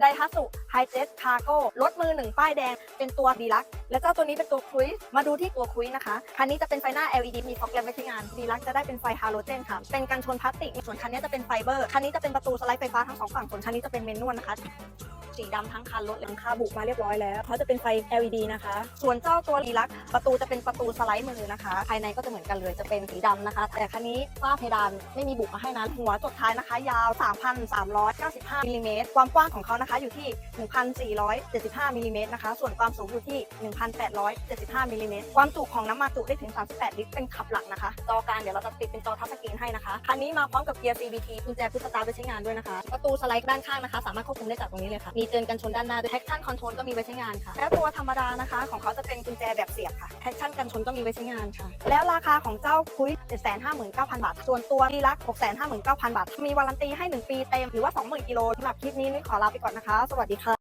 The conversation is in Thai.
ไดฮัสุไฮเจสคาร์โก้รถมือหนึ่งป้ายแดง เป็นตัวดีลักและเจ้าตัวนี้เป็นตัวคุยมาดูที่ตัวคุยนะคะ คันนี้จะเป็นไฟหน้า LED มีฟอกแลมไว้ที่งานดีลักจะได้เป็นไฟฮาโลเจนค่ะ เป็นกันชนพลาสติก ส่วนคันนี้จะเป็นไฟเบอร์ คันนี้จะเป็นประตูสไลด์ไฟฟ้าทั้งสองฝั่ง ส่วนคันนี้จะเป็นเมนนวลนะคะ สีดำทั้งคันรถหลังคาบุกมาเรียบร้อยแล้วเขาจะเป็นไฟ LED นะคะ ส่วนเจ้าตัวดีลักประตูจะเป็นประตูสไลด์มือนะคะ ภายในก็จะเหมือนกันเลยจะเป็นสีดำนะคะ แต่คันนี้ฝ้าเพดานไม่มีบุกมาให้นะหัวจดท้ายนะคะ ยาว 3,395มิลลิเมตรความกว้างของเขานะคะอยู่ที่ 1,475มิลลิเมตรนะคะ ส่วนความสูงอยู่ที่ 1,875มิลลิเมตรความจุของน้ำมันจุได้ถึง 38 ลิตรเป็นขับหลักนะคะ จอกลางเดี๋ยวเราจะติดเป็นจอทัชสกรีนให้นะคะ คันนี้มาพร้อมกับเกียร์ CVT กุญแจพุทธตาร์ไว้ใช้งานด้วยนะคะ ประตูสไลด์ด้านข้างนะคะ สามารถควบคุมได้จากตรงนี้เลยค่ะ มีเตือนกันชนด้านหน้าด้วยแท็กชั่นคอนโทรลก็มีไว้ใช้งานค่ะ แล้วตัวธรรมดานะคะ ของเขาจะเป็นกุญแจแบบเสียบค่ะแท็กชั่นกันชนก็มีไว้ใช้งานค่ะ แล้วราคาของเจ้าคุย759,000 บาท ส่วนตัวดีลัก659,000 บาท มีวารันตีให้ 1 ปีเต็ม หรือว่า 20,000 กิโลสำหรับคลิปนี้นุ้ยขอลาไปก่อนนะคะ สวัสดีค่ะ